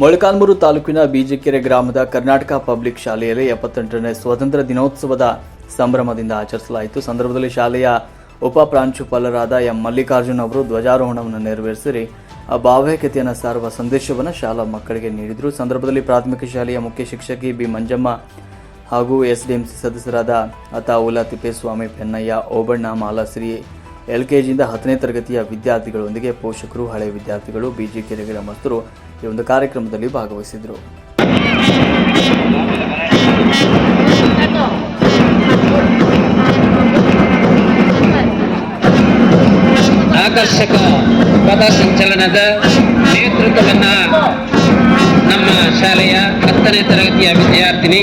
ಮೊಳಕಾಲ್ಮೂರು ತಾಲೂಕಿನ ಬೀಜಕೆರೆ ಗ್ರಾಮದ ಕರ್ನಾಟಕ ಪಬ್ಲಿಕ್ ಶಾಲೆಯಲ್ಲಿ ಎಪ್ಪತ್ತೆಂಟನೇ ಸ್ವಾತಂತ್ರ್ಯ ದಿನೋತ್ಸವದ ಸಂಭ್ರಮದಿಂದ ಆಚರಿಸಲಾಯಿತು. ಸಂದರ್ಭದಲ್ಲಿ ಶಾಲೆಯ ಉಪ ಪ್ರಾಂಶುಪಾಲರಾದ ಎಂ ಮಲ್ಲಿಕಾರ್ಜುನ್ ಅವರು ಧ್ವಜಾರೋಹಣವನ್ನು ನೆರವೇರಿಸಿ ಆ ಭಾವೈಕ್ಯತೆಯನ್ನು ಸಾರುವ ಸಂದೇಶವನ್ನು ಶಾಲಾ ಮಕ್ಕಳಿಗೆ ನೀಡಿದರು. ಸಂದರ್ಭದಲ್ಲಿ ಪ್ರಾಥಮಿಕ ಶಾಲೆಯ ಮುಖ್ಯ ಶಿಕ್ಷಕಿ ಬಿ ಮಂಜಮ್ಮ ಹಾಗೂ ಎಸ್ಡಿಎಂಸಿ ಸದಸ್ಯರಾದ ಅತಾವುಲಾ ತಿಪ್ಪೇಸ್ವಾಮಿ, ಪೆನ್ನಯ್ಯ, ಓಬಣ್ಣ, ಮಾಲಾಶ್ರೀ ಎಲ್ಕೆಜಿಯಿಂದ ಹತ್ತನೇ ತರಗತಿಯ ವಿದ್ಯಾರ್ಥಿಗಳೊಂದಿಗೆ ಪೋಷಕರು ಹಳೆಯ ವಿದ್ಯಾರ್ಥಿಗಳು ಬಿಜಿಕೆರೆ ಗ್ರಾಮಸ್ಥರು ಈ ಒಂದು ಕಾರ್ಯಕ್ರಮದಲ್ಲಿ ಭಾಗವಹಿಸಿದರು. ಆಕರ್ಷಕ ಪದ ಸಂಚಲನದ ನೇತೃತ್ವವನ್ನು ನಮ್ಮ ಶಾಲೆಯ ಹತ್ತನೇ ತರಗತಿಯ ವಿದ್ಯಾರ್ಥಿನಿ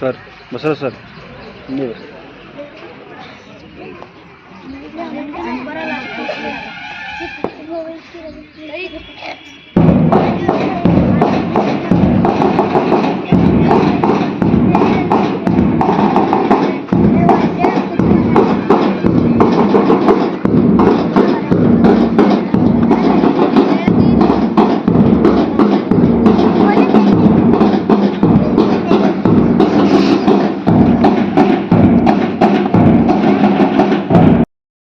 सर बसर सर। नहीं